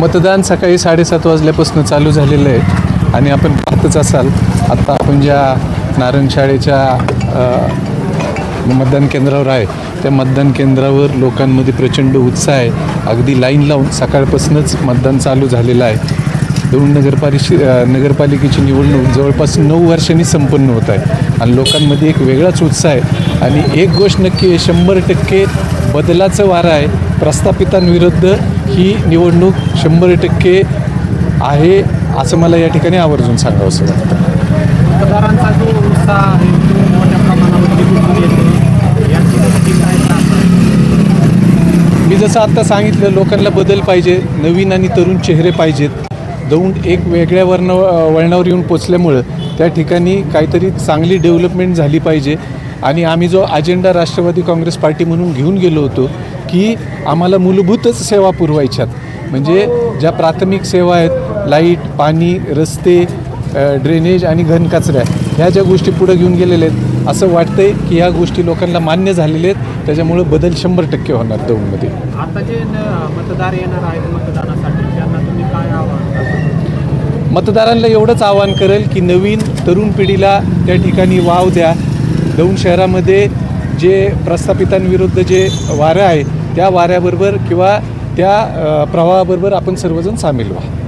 मतदान सकाळी साडेसात वाजल्यापासून चालू झालेलं आहे. आणि आपण पाहतच असाल आत्ता आपण ज्या नारायण शाळेच्या मतदान केंद्रावर आहे त्या मतदान केंद्रावर लोकांमध्ये प्रचंड उत्साह आहे. अगदी लाईन लावून सकाळपासूनच मतदान चालू झालेलं आहे. दोन नगरपालिशी नगरपालिकेची निवडणूक जवळपास नऊ वर्षांनी संपन्न होत आहे. आणि लोकांमध्ये एक वेगळाच उत्साह आहे. आणि एक गोष्ट नक्की आहे शंभर टक्के बदलाचं वारं आहे. प्रस्थापितांविरुद्ध ही निवडणूक शंभर टक्के आहे असं मला या ठिकाणी आवर्जून सांगावंसं वाटतं. मतदारांचा जो उत्साह आहे तो मोठ्या प्रमाणावरती दिसून येतो याची काय मी जसं आत्ता सांगितलं लोकांना बदल पाहिजे नवीन आणि तरुण चेहरे पाहिजेत. दौंड एक वेगळ्या वर्ण वळणावर येऊन पोचल्यामुळं त्या ठिकाणी काहीतरी चांगली डेव्हलपमेंट झाली पाहिजे. आणि आम्ही जो अजेंडा राष्ट्रवादी काँग्रेस पार्टी म्हणून घेऊन गेलो होतो की आम्हाला मूलभूतच सेवा पुरवायच्यात. म्हणजे ज्या प्राथमिक सेवा आहेत लाइट पाणी रस्ते ड्रेनेज आणि घनकचऱ्या ह्या ज्या गोष्टी पुढे घेऊन गेलेल्या आहेत असं वाटतंय की ह्या गोष्टी लोकांना मान्य झालेल्या आहेत त्याच्यामुळं बदल शंभर टक्के होणार दौंडमध्ये. आता जे मतदार येणार आहेत मतदानासाठी त्यांना तुम्ही काय आव्हान? मतदारांना एवढंच आवाहन करेल की नवीन तरुण पिढीला त्या ठिकाणी वाव द्या. दौंड शहरामध्ये जे प्रस्थापितांविरुद्ध जे वारं आहे त्या वाऱ्याबरोबर किंवा त्या प्रवाहाबरोबर आपण सर्वजण सामील व्हा.